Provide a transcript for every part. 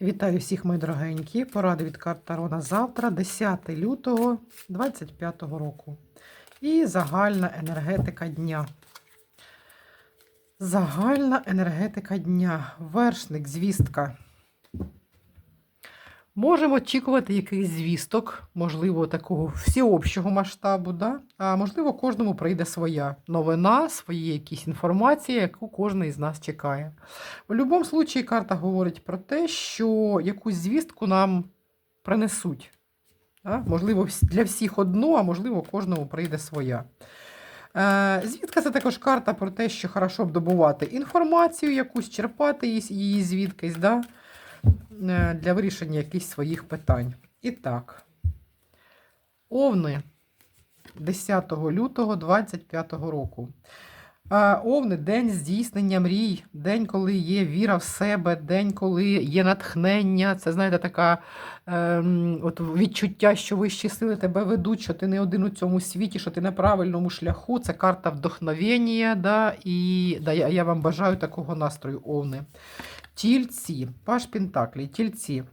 Вітаю всіх, мої дорогенькі. Поради від карт Таро на завтра, 10 лютого 2025 року. І загальна енергетика дня. Загальна енергетика дня. Вершник, звістка. Можемо очікувати якихось звісток, можливо, такого всеобщого масштабу, да? а можливо, кожному прийде своя новина, свої якісь інформація, яку кожен із нас чекає. В будь-якому випадку карта говорить про те, що якусь звістку нам принесуть. Да? Можливо, для всіх одну, а можливо, кожному прийде своя. Е, Звідка це також карта про те, що хорошо б добувати інформацію, якусь черпати її звідкись, да? Е, для вирішення якихось своїх питань. І так, Овни 10 лютого 25 року. Овни день здійснення мрій, день, коли є віра в себе, день, коли є натхнення. Це, знаєте, така ем, от відчуття, що вищі сили тебе ведуть, що ти не один у цьому світі, що ти на правильному шляху. Це карта вдохновення. Да, і да, я вам бажаю такого настрою, Овни. Тільці, паш Пентаклі, тільці.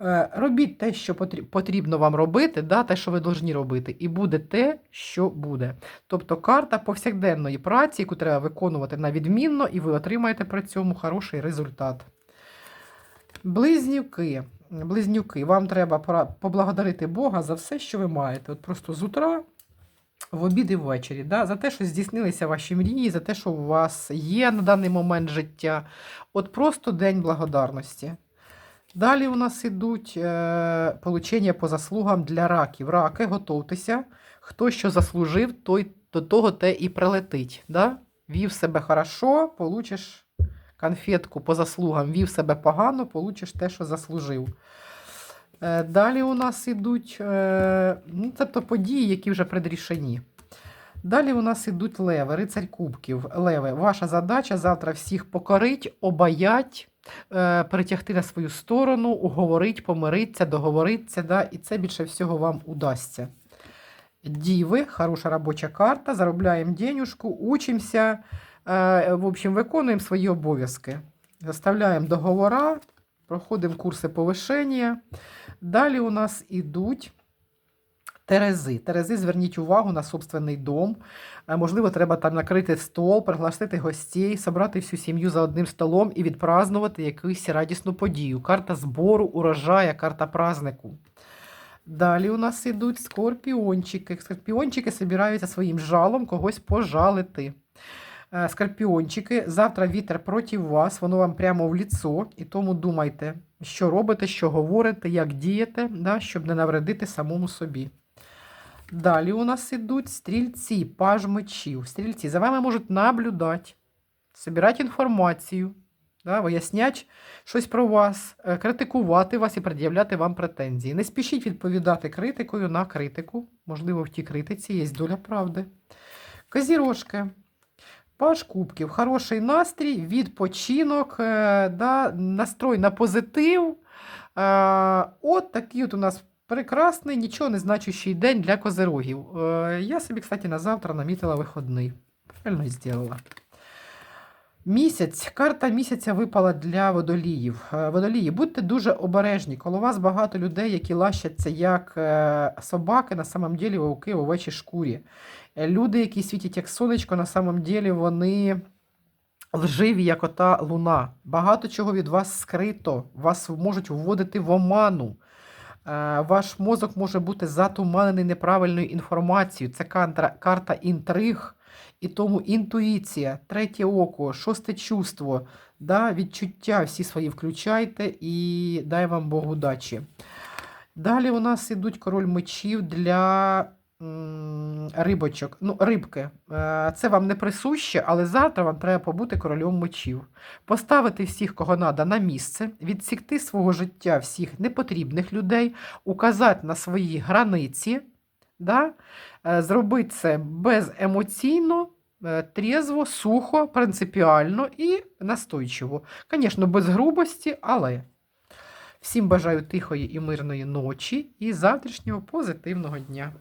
Е, Робіть те, що потрібно вам робити, да, те, що ви повинні робити, і буде те, що буде. Тобто карта повсякденної праці, яку треба виконувати на відмінно, і ви отримаєте при цьому хороший результат. Близнюки. Близнюки, вам треба поблагодарити Бога за все, що ви маєте. От просто з утра, в обід і ввечері, да, за те, що здійснилися ваші мрії, за те, що у вас є на даний момент життя. От просто день благодарності. Далі у нас ідуть е, получення по заслугам для раків. Раки, готуйтеся. Хто що заслужив, той до того те і прилетить. Да? Вів себе хорошо, получиш конфетку по заслугам. Вів себе погано, получиш те, що заслужив. Е, далі у нас ідуть е, ну, тобто події, які вже предрішені. Далі у нас ідуть леви, рицарь кубків. Леви, ваша задача завтра всіх покорить, обаять, е, перетягти на свою сторону, уговорить, помириться, договориться, да, і це більше всього вам удасться. Діви, хороша робоча карта, заробляємо денюжку, учимося, в общем, виконуємо свої обов'язки. Заставляємо договора, проходимо курси повишення. Далі у нас ідуть Терези. Терези, зверніть увагу на собственний дом. Е, Можливо, треба там накрити стол, пригласити гостей, собрати всю сім'ю за одним столом і відпразнувати якусь радісну подію. Карта збору, урожая, карта празнику. Далі у нас ідуть скорпіончики. Скорпіончики збираються своїм жалом когось пожалити. Е, Скорпіончики, завтра вітер проти вас, воно вам прямо в ліцо, і тому думайте, що робите, що говорите, як дієте, да, щоб не навредити самому собі. Далі у нас ідуть стрільці, паж мечів. Стрільці за вами можуть наблюдати, збирати інформацію, да, виясняти щось про вас, е, критикувати вас і пред'являти вам претензії. Не спішіть відповідати критикою на критику. Можливо, в тій критиці є доля правди. Козірожки. Паш кубків, хороший настрій, відпочинок, е, да, настрой на позитив. Е, От такий от у нас прекрасний, нічого не значущий день для козирогів. Е, Я собі, кстати, на завтра намітила виходний. Правильно зробила. Місяць. Карта місяця випала для водоліїв. Е, Водолії, будьте дуже обережні. Коло вас багато людей, які лащаться як е, собаки, на самом ділі вовки в овечій шкурі. Е, Люди, які світять як сонечко, на самом ділі вони лживі, як ота луна. Багато чого від вас скрито. Вас можуть вводити в оману. Ваш мозок може бути затуманений неправильною інформацією. Це карта інтриг. І тому інтуїція, третє око, шосте чувство, да, відчуття всі свої включайте і дай вам Бог удачі. Далі у нас ідуть король мечів для рибочок. Ну, рибки. Е, Це вам не присуще, але завтра вам треба побути королем мечів. Поставити всіх, кого надо, на місце, відсікти свого життя всіх непотрібних людей, указати на свої границі. Да? Е, Зробити це беземоційно, е, трезво, сухо, принципіально і настойчиво. Звісно, без грубості, але всім бажаю тихої і мирної ночі і завтрашнього позитивного дня.